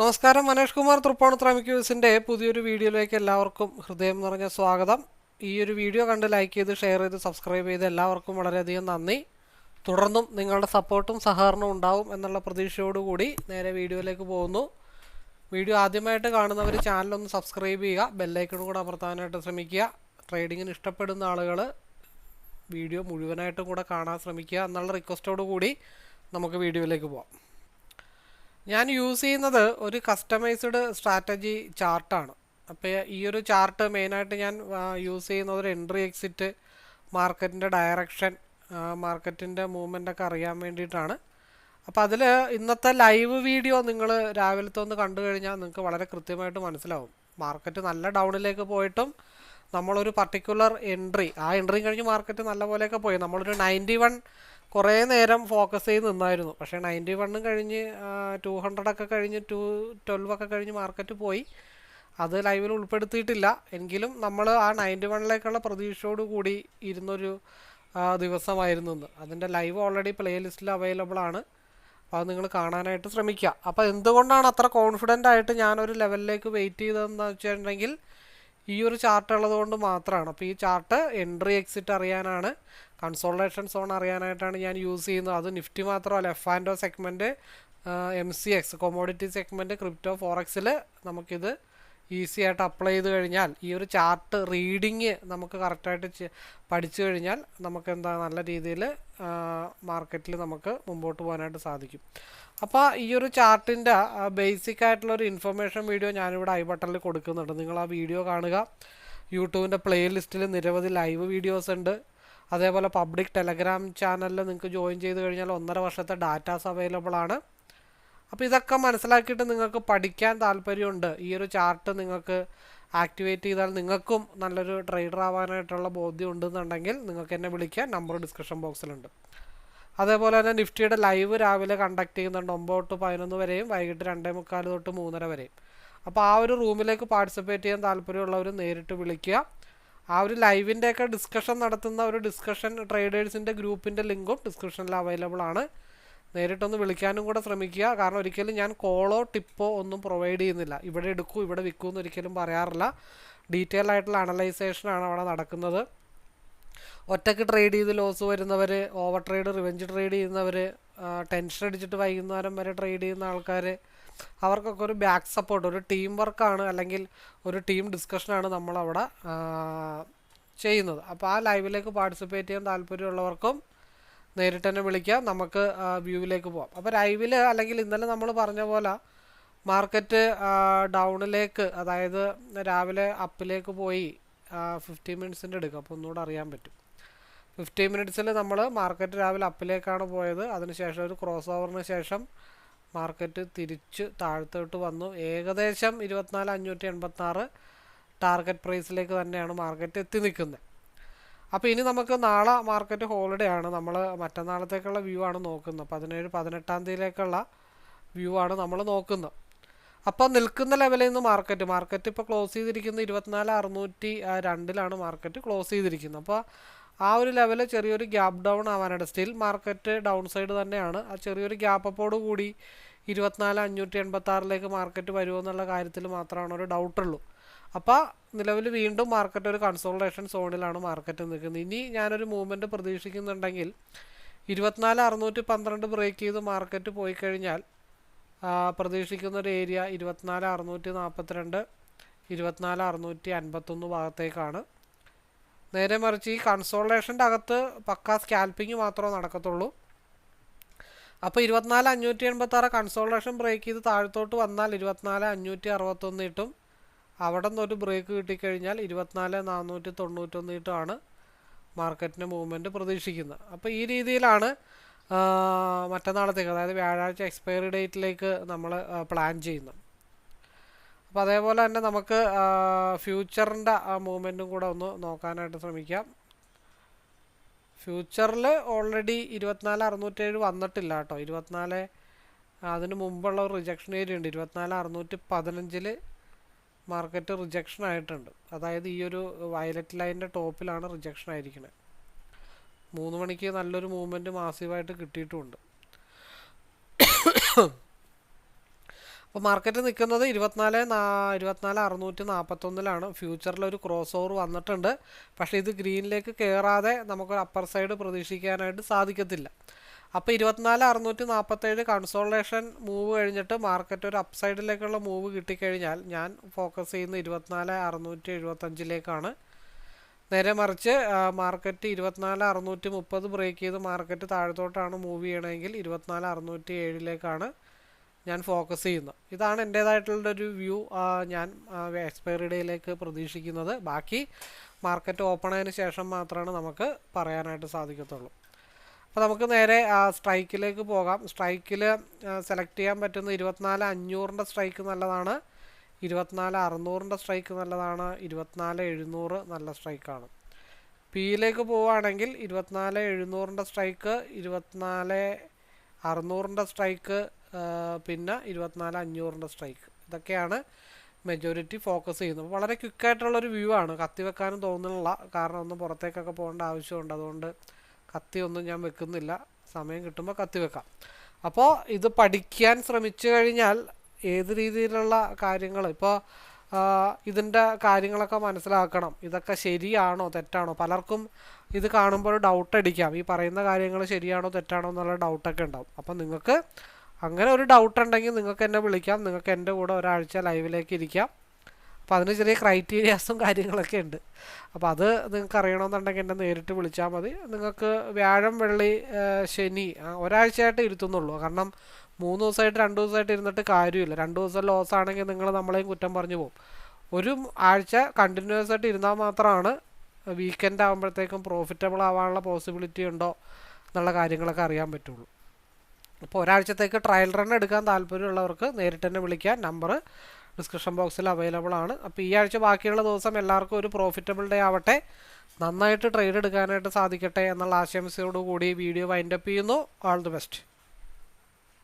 നമസ്കാരം മനേഷ് കുമാർ തൃപ്പോണത്ര മിക്യൂസിന്റെ പുതിയൊരു വീഡിയോയിലേക്ക് എല്ലാവർക്കും ഹൃദയം നിറഞ്ഞ സ്വാഗതം. ഈ ഒരു വീഡിയോ കണ്ട് ലൈക്ക് ചെയ്ത് ഷെയർ ചെയ്ത് സബ്സ്ക്രൈബ് ചെയ്ത് എല്ലാവർക്കും വളരെയധികം നന്ദി. തുടർന്നും നിങ്ങളുടെ സപ്പോർട്ടും സഹകരണവും ഉണ്ടാവും എന്നുള്ള പ്രതീക്ഷയോടുകൂടി നേരെ വീഡിയോയിലേക്ക് പോകുന്നു. വീഡിയോ ആദ്യമായിട്ട് കാണുന്നവർ ചാനലൊന്ന് സബ്സ്ക്രൈബ് ചെയ്യുക ബെല്ലൈക്കണും കൂടെ അമർത്താനായിട്ട് ശ്രമിക്കുക. ട്രേഡിങ്ങിന് ഇഷ്ടപ്പെടുന്ന ആളുകൾ വീഡിയോ മുഴുവനായിട്ടും കൂടെ കാണാൻ ശ്രമിക്കുക എന്നുള്ള റിക്വസ്റ്റോടു കൂടി നമുക്ക് വീഡിയോയിലേക്ക് പോവാം. ഞാൻ യൂസ് ചെയ്യുന്നത് ഒരു കസ്റ്റമൈസ്ഡ് സ്ട്രാറ്റജി ചാർട്ടാണ് അപ്പോൾ ഈ ഒരു ചാർട്ട് മെയിനായിട്ട് ഞാൻ യൂസ് ചെയ്യുന്നത് ഒരു എൻട്രി എക്സിറ്റ് മാർക്കറ്റിന്റെ ഡയറക്ഷൻ മാർക്കറ്റിന്റെ മൂവ്മെന്റ് ഒക്കെ അറിയാൻ വേണ്ടിയിട്ടാണ്. അപ്പോൾ അതിൽ ഇന്നത്തെ ലൈവ് വീഡിയോ നിങ്ങൾ രാവിലത്തെ ഒന്ന് കണ്ടു കഴിഞ്ഞാൽ നിങ്ങൾക്ക് വളരെ കൃത്യമായിട്ട് മനസ്സിലാവും. മാർക്കറ്റ് നല്ല ഡൗണിലേക്ക് പോയിട്ടും നമ്മളൊരു പർട്ടിക്കുലർ എൻട്രി ആ എൻട്രി കഴിഞ്ഞ് മാർക്കറ്റ് നല്ല പോലെയൊക്കെ പോയി. നമ്മളൊരു നയന്റി വൺ കുറേ നേരം ഫോക്കസ് ചെയ്ത് നിന്നായിരുന്നു. പക്ഷേ നയന്റി വണ്ണും കഴിഞ്ഞ് ടു ഹൺഡ്രഡൊക്കെ കഴിഞ്ഞ് ടു ട്വൽവ് ഒക്കെ കഴിഞ്ഞ് മാർക്കറ്റ് പോയി. അത് ലൈവിൽ ഉൾപ്പെടുത്തിയിട്ടില്ല. എങ്കിലും നമ്മൾ ആ നയന്റി വണ്ണിലേക്കുള്ള പ്രതീക്ഷയോട് കൂടി ഇരുന്നൊരു ദിവസമായിരുന്നു ഇന്ന്. അതിന്റെ ലൈവ് ഓൾറെഡി പ്ലേലിസ്റ്റിൽ അവൈലബിൾ ആണ്. അപ്പോൾ അത് നിങ്ങൾ കാണാനായിട്ട് ശ്രമിക്കുക അപ്പോൾ എന്തുകൊണ്ടാണ് അത്ര കോൺഫിഡന്റ് ആയിട്ട് ഞാനൊരു ലെവലിലേക്ക് വെയിറ്റ് ചെയ്തതെന്ന് വെച്ചിട്ടുണ്ടെങ്കിൽ ഈ ഒരു ചാർട്ട് ഉള്ളതുകൊണ്ട് മാത്രമാണ് അപ്പോൾ ഈ ചാർട്ട് എൻട്രി എക്സിറ്റ് അറിയാനാണ് കൺസോൾട്ടേഷൻ സോൺ അറിയാനായിട്ടാണ് ഞാൻ യൂസ് ചെയ്യുന്നത്. അത് നിഫ്റ്റി മാത്രമല്ല F and O segment M C X commodity segment crypto ഫോറക്സിൽ നമുക്കിത് ഈസി ആയിട്ട് അപ്ലൈ ചെയ്ത് കഴിഞ്ഞാൽ ഈ ഒരു ചാർട്ട് റീഡിങ് നമുക്ക് കറക്റ്റായിട്ട് പഠിച്ചു കഴിഞ്ഞാൽ നമുക്ക് എന്താ നല്ല രീതിയിൽ മാർക്കറ്റിൽ നമുക്ക് മുമ്പോട്ട് പോകാനായിട്ട് സാധിക്കും. അപ്പോൾ ഈ ഒരു ചാർട്ടിന്റെ ബേസിക് ആയിട്ടുള്ള ഒരു ഇൻഫർമേഷൻ വീഡിയോ ഞാനിവിടെ ഐ ബട്ടണിൽ കൊടുക്കുന്നുണ്ട്. നിങ്ങൾ ആ വീഡിയോ കാണുക. യൂട്യൂബിന്റെ പ്ലേലിസ്റ്റിൽ നിരവധി ലൈവ് വീഡിയോസ് ഉണ്ട്. അതേപോലെ പബ്ലിക് ടെലഗ്രാം ചാനലിൽ നിങ്ങൾക്ക് ജോയിൻ ചെയ്ത് കഴിഞ്ഞാൽ ഒന്നര വർഷത്തെ ഡാറ്റാസ് അവൈലബിൾ ആണ്. അപ്പോൾ ഇതൊക്കെ മനസ്സിലാക്കിയിട്ട് നിങ്ങൾക്ക് പഠിക്കാൻ താല്പര്യമുണ്ട്. ഈ ഒരു ചാർട്ട് നിങ്ങൾക്ക് ആക്ടിവേറ്റ് ചെയ്താൽ നിങ്ങൾക്കും നല്ലൊരു ട്രേഡർ ആവാനായിട്ടുള്ള ബോധ്യം ഉണ്ടെന്നുണ്ടെങ്കിൽ നിങ്ങൾക്ക് എന്നെ വിളിക്കാൻ നമ്പർ ഡിസ്ക്രിപ്ഷൻ ബോക്സിലുണ്ട് അതേപോലെ തന്നെ നിഫ്റ്റിയുടെ ലൈവ് രാവിലെ കണ്ടക്ട് ചെയ്യുന്നുണ്ട് ഒമ്പത് തൊട്ട് പതിനൊന്ന് വരെയും വൈകിട്ട് രണ്ടേ മുക്കാൽ തൊട്ട് മൂന്നര വരെയും. അപ്പോൾ ആ ഒരു റൂമിലേക്ക് പാർട്ടിസിപ്പേറ്റ് ചെയ്യാൻ താല്പര്യമുള്ളവർ നേരിട്ട് വിളിക്കുക. ആ ഒരു ലൈവിന്റെയൊക്കെ ഡിസ്കഷൻ നടത്തുന്ന ഒരു ഡിസ്കഷൻ ട്രേഡേഴ്സിന്റെ ഗ്രൂപ്പിന്റെ ലിങ്കും ഡിസ്ക്രിപ്ഷനിൽ അവൈലബിൾ ആണ്. നേരിട്ടൊന്ന് വിളിക്കാനും കൂടെ ശ്രമിക്കുക. കാരണം ഒരിക്കലും ഞാൻ കോളോ ടിപ്പോ ഒന്നും പ്രൊവൈഡ് ചെയ്യുന്നില്ല. ഇവിടെ എടുക്കൂ ഇവിടെ വിൽക്കൂ എന്ന് ഒരിക്കലും പറയാറില്ല. ഡീറ്റെയിൽ ആയിട്ടുള്ള അനലൈസേഷനാണ് അവിടെ നടക്കുന്നത്. ഒറ്റയ്ക്ക് ട്രേഡ് ചെയ്ത് ലോസ് വരുന്നവർ ഓവർ ട്രേഡ് റിവെഞ്ച് ട്രേഡ് ചെയ്യുന്നവർ ടെൻഷൻ അടിച്ചിട്ട് വൈകുന്നേരം വരെ ട്രേഡ് ചെയ്യുന്ന ആൾക്കാർ അവർക്കൊക്കെ ഒരു ബാക്ക് സപ്പോർട്ട് ഒരു ടീം വർക്കാണ് അല്ലെങ്കിൽ ഒരു ടീം ഡിസ്കഷനാണ് നമ്മളവിടെ ചെയ്യുന്നത്. അപ്പോൾ ആ ലൈവിലേക്ക് പാർട്ടിസിപ്പേറ്റ് ചെയ്യാൻ താല്പര്യമുള്ളവർക്കും നേരിട്ട് തന്നെ വിളിക്കാം. നമുക്ക് വ്യൂവിലേക്ക് പോവാം. അപ്പോൾ ലൈവിൽ അല്ലെങ്കിൽ ഇന്നലെ നമ്മൾ പറഞ്ഞ പോലെ മാർക്കറ്റ് ഡൗണിലേക്ക് അതായത് രാവിലെ അപ്പിലേക്ക് പോയി ഫിഫ്റ്റി മിനിറ്റ്സിന്റെ എടുക്കും. അപ്പോൾ ഒന്നുകൂടെ അറിയാൻ പറ്റും. ഫിഫ്റ്റി മിനിറ്റ്സിൽ നമ്മൾ മാർക്കറ്റ് രാവിലെ അപ്പിലേക്കാണ് പോയത്. അതിനുശേഷം ഒരു ക്രോസ് ഓവറിന് ശേഷം മാർക്കറ്റ് തിരിച്ച് താഴ്ത്തോട്ട് വന്നു. ഏകദേശം ഇരുപത്തിനാല് അഞ്ഞൂറ്റി എൺപത്തി ടാർഗറ്റ് പ്രൈസിലേക്ക് തന്നെയാണ് മാർക്കറ്റ് എത്തി നിൽക്കുന്നത്. അപ്പോൾ ഇനി നമുക്ക് നാളെ മാർക്കറ്റ് ഹോളിഡേ ആണ്. നമ്മൾ മറ്റന്നാളത്തേക്കുള്ള വ്യൂ ആണ് നോക്കുന്നത്. പതിനേഴ് പതിനെട്ടാം തീയതിയിലേക്കുള്ള വ്യൂ ആണ് നമ്മൾ നോക്കുന്നത്. അപ്പോൾ നിൽക്കുന്ന ലെവലിൽ നിന്ന് മാർക്കറ്റ് മാർക്കറ്റ് ഇപ്പോൾ ക്ലോസ് ചെയ്തിരിക്കുന്നത് ഇരുപത്തിനാല് അറുന്നൂറ്റി രണ്ടിലാണ് മാർക്കറ്റ് ക്ലോസ് ചെയ്തിരിക്കുന്നത്. അപ്പോൾ ആ ഒരു ലെവൽ ചെറിയൊരു ഗ്യാപ്പ് ഡൗൺ ആവാനായിട്ട് സ്റ്റിൽ മാർക്കറ്റ് ഡൗൺ സൈഡ് തന്നെയാണ്. ആ ചെറിയൊരു ഗ്യാപ്പ് അപ്പോട് കൂടി ഇരുപത്തിനാല് അഞ്ഞൂറ്റി എൺപത്തി ആറിലേക്ക് മാർക്കറ്റ് വരുമോ എന്നുള്ള കാര്യത്തിൽ മാത്രമാണ് ഒരു ഡൗട്ടുള്ളൂ അപ്പോൾ നിലവിൽ വീണ്ടും മാർക്കറ്റ് ഒരു കൺസോൾട്ടേഷൻ സോണിലാണ് മാർക്കറ്റ് നിൽക്കുന്നത്. ഇനി ഞാനൊരു മൂവ്മെന്റ് പ്രതീക്ഷിക്കുന്നുണ്ടെങ്കിൽ ഇരുപത്തിനാല് അറുന്നൂറ്റി പന്ത്രണ്ട് ബ്രേക്ക് ചെയ്ത് മാർക്കറ്റ് പോയി കഴിഞ്ഞാൽ പ്രതീക്ഷിക്കുന്ന ഒരു ഏരിയ ഇരുപത്തിനാല് അറുന്നൂറ്റി നാൽപ്പത്തിരണ്ട് ഇരുപത്തിനാല് അറുന്നൂറ്റി അൻപത്തൊന്ന് ഭാഗത്തേക്കാണ്. നേരെ മറിച്ച് ഈ കൺസോൾട്ടേഷന്റെ അകത്ത് പക്ക സ്കാൽപ്പിങ് മാത്രമേ നടക്കത്തുള്ളൂ. അപ്പോൾ ഇരുപത്തിനാല് അഞ്ഞൂറ്റി എൺപത്തി ആറ് കൺസോൾട്ടേഷൻ ബ്രേക്ക് ചെയ്ത് താഴത്തോട്ട് വന്നാൽ ഇരുപത്തിനാല് അഞ്ഞൂറ്റി അറുപത്തൊന്ന് ഇട്ടും അവിടെ നിന്നൊരു ബ്രേക്ക് കിട്ടിക്കഴിഞ്ഞാൽ ഇരുപത്തിനാല് നാനൂറ്റി തൊണ്ണൂറ്റൊന്നിട്ടാണ് മാർക്കറ്റിന് മൂവ്മെന്റ് പ്രതീക്ഷിക്കുന്നത്. അപ്പോൾ ഈ രീതിയിലാണ് മറ്റന്നാളത്തേക്ക് അതായത് വ്യാഴാഴ്ച എക്സ്പയറി ഡേറ്റിലേക്ക് നമ്മൾ പ്ലാൻ ചെയ്യുന്നത്. അപ്പോൾ അതേപോലെ തന്നെ നമുക്ക് ഫ്യൂച്ചറിന്റെ ആ മൂവ്മെന്റും കൂടെ ഒന്ന് നോക്കാനായിട്ട് ശ്രമിക്കാം. ഫ്യൂച്ചറിൽ ഓൾറെഡി ഇരുപത്തിനാല് അറുന്നൂറ്റേഴ് വന്നിട്ടില്ല കേട്ടോ. ഇരുപത്തിനാല് അതിന് മുമ്പുള്ള റിജക്ഷൻ ഏരിയ ഉണ്ട്. ഇരുപത്തിനാല് അറുന്നൂറ്റി പതിനഞ്ചിൽ മാർക്കറ്റ് റിജക്ഷൻ ആയിട്ടുണ്ട്. അതായത് ഈ ഒരു വയലറ്റ് ലൈനിന്റെ ടോപ്പിലാണ് റിജക്ഷൻ ആയിരിക്കുന്നത് മൂന്ന് മണിക്ക് നല്ലൊരു മൂവ്മെന്റ് മാസീവായിട്ട് കിട്ടിയിട്ടുമുണ്ട് അപ്പോൾ മാർക്കറ്റ് നിൽക്കുന്നത് ഇരുപത്തിനാല് നാ ഇരുപത്തിനാല് അറുന്നൂറ്റി നാൽപ്പത്തൊന്നിലാണ് ഫ്യൂച്ചറിൽ ഒരു ക്രോസ് ഓവർ വന്നിട്ടുണ്ട്. പക്ഷേ ഇത് ഗ്രീനിലേക്ക് കയറാതെ നമുക്കൊരു അപ്പർ സൈഡ് പ്രതീക്ഷിക്കാനായിട്ട് സാധിക്കത്തില്ല. അപ്പോൾ ഇരുപത്തിനാല് അറുന്നൂറ്റി നാൽപ്പത്തേഴ് കൺസോളേഷൻ മൂവ് കഴിഞ്ഞിട്ട് മാർക്കറ്റ് ഒരു അപ്പ് സൈഡിലേക്കുള്ള മൂവ് കിട്ടിക്കഴിഞ്ഞാൽ ഞാൻ ഫോക്കസ് ചെയ്യുന്ന ഇരുപത്തിനാല് അറുന്നൂറ്റി എഴുപത്തഞ്ചിലേക്കാണ്. നേരെ മറിച്ച് മാർക്കറ്റ് ഇരുപത്തിനാല് അറുന്നൂറ്റി മുപ്പത് ബ്രേക്ക് ചെയ്ത് മാർക്കറ്റ് താഴത്തോട്ടാണ് മൂവ് ചെയ്യണമെങ്കിൽ ഇരുപത്തിനാല് അറുന്നൂറ്റി ഏഴിലേക്കാണ് ഞാൻ ഫോക്കസ് ചെയ്യുന്നത്. ഇതാണ് എന്റേതായിട്ടുള്ളൊരു വ്യൂ ഞാൻ എക്സ്പയറി ഡേയിലേക്ക് പ്രതീക്ഷിക്കുന്നത്. ബാക്കി മാർക്കറ്റ് ഓപ്പൺ ആയതിനു ശേഷം മാത്രമാണ് നമുക്ക് പറയാനായിട്ട് സാധിക്കത്തുള്ളൂ. അപ്പോൾ നമുക്ക് നേരെ സ്ട്രൈക്കിലേക്ക് പോകാം. സ്ട്രൈക്കിൽ സെലക്ട് ചെയ്യാൻ പറ്റുന്ന ഇരുപത്തിനാല് അഞ്ഞൂറിന്റെ സ്ട്രൈക്ക് നല്ലതാണ്. ഇരുപത്തിനാല് അറുന്നൂറിന്റെ സ്ട്രൈക്ക് നല്ലതാണ്. ഇരുപത്തിനാല് എഴുന്നൂറ് നല്ല സ്ട്രൈക്കാണ്. പിയിലേക്ക് പോവുകയാണെങ്കിൽ ഇരുപത്തിനാല് എഴുന്നൂറിന്റെ സ്ട്രൈക്ക് ഇരുപത്തിനാല് അറുന്നൂറിന്റെ സ്ട്രൈക്ക് പിന്നെ ഇരുപത്തിനാല് അഞ്ഞൂറിന്റെ സ്ട്രൈക്ക്. ഇതൊക്കെയാണ് മെജോറിറ്റി ഫോക്കസ് ചെയ്യുന്നത്. വളരെ ക്വിക്കായിട്ടുള്ളൊരു വ്യൂ ആണ്. കത്തിവെക്കാനും തോന്നുന്നില്ല. കാരണം ഒന്ന് പുറത്തേക്കൊക്കെ പോകേണ്ട ആവശ്യമുണ്ട്. അതുകൊണ്ട് കത്തി ഒന്നും ഞാൻ വെക്കുന്നില്ല. സമയം കിട്ടുമ്പോൾ കത്തി വെക്കാം. അപ്പോൾ ഇത് പഠിക്കാൻ ശ്രമിച്ചു കഴിഞ്ഞാൽ ഏത് രീതിയിലുള്ള കാര്യങ്ങൾ ഇപ്പോൾ ഇതിന്റെ കാര്യങ്ങളൊക്കെ മനസ്സിലാക്കണം. ഇതൊക്കെ ശരിയാണോ തെറ്റാണോ? പലർക്കും ഇത് കാണുമ്പോൾ ഡൗട്ട് അടിക്കാം. ഈ പറയുന്ന കാര്യങ്ങൾ ശരിയാണോ തെറ്റാണോ എന്നുള്ള ഡൗട്ടൊക്കെ ഉണ്ടാവും. അപ്പം നിങ്ങൾക്ക് അങ്ങനെ ഒരു ഡൗട്ട് ഉണ്ടെങ്കിൽ നിങ്ങൾക്ക് എന്നെ വിളിക്കാം. നിങ്ങൾക്ക് എന്റെ കൂടെ ഒരാഴ്ച ലൈവിലേക്ക് ഇരിക്കാം. അപ്പോൾ അതിന് ചെറിയ ക്രൈറ്റീരിയാസും കാര്യങ്ങളൊക്കെ ഉണ്ട്. അപ്പോൾ അത് നിങ്ങൾക്ക് അറിയണമെന്നുണ്ടെങ്കിൽ എന്നെ നേരിട്ട് വിളിച്ചാൽ മതി. നിങ്ങൾക്ക് വ്യാഴം വെള്ളി ശനി ഒരാഴ്ചയായിട്ട് ഇരുത്തുന്നുള്ളൂ. കാരണം മൂന്ന് ദിവസമായിട്ട് രണ്ട് ദിവസമായിട്ട് ഇരുന്നിട്ട് കാര്യമില്ല. രണ്ട് ദിവസം ലോസ് ആണെങ്കിൽ നിങ്ങൾ നമ്മളെയും കുറ്റം പറഞ്ഞു പോകും. ഒരു ആഴ്ച കണ്ടിന്യൂസ് ആയിട്ട് ഇരുന്നാൽ മാത്രമാണ് വീക്കെൻഡ് ആകുമ്പോഴത്തേക്കും പ്രോഫിറ്റബിൾ ആവാനുള്ള പോസിബിലിറ്റി ഉണ്ടോ എന്നുള്ള കാര്യങ്ങളൊക്കെ അറിയാൻ പറ്റുള്ളൂ. അപ്പോൾ ഒരാഴ്ചത്തേക്ക് ട്രയൽ റൺ എടുക്കാൻ താല്പര്യമുള്ളവർക്ക് നേരിട്ട് തന്നെ വിളിക്കാൻ നമ്പർ ഡിസ്ക്രിപ്ഷൻ ബോക്സിൽ അവൈലബിൾ ആണ്. അപ്പോൾ ഈ ആഴ്ച ബാക്കിയുള്ള ദിവസം എല്ലാവർക്കും ഒരു പ്രോഫിറ്റബിൾ ഡേ ആവട്ടെ. നന്നായിട്ട് ട്രേഡ് എടുക്കാനായിട്ട് സാധിക്കട്ടെ എന്നുള്ള ആശംസയോടുകൂടി വീഡിയോ വൈൻഡപ്പ് ചെയ്യുന്നു. All the best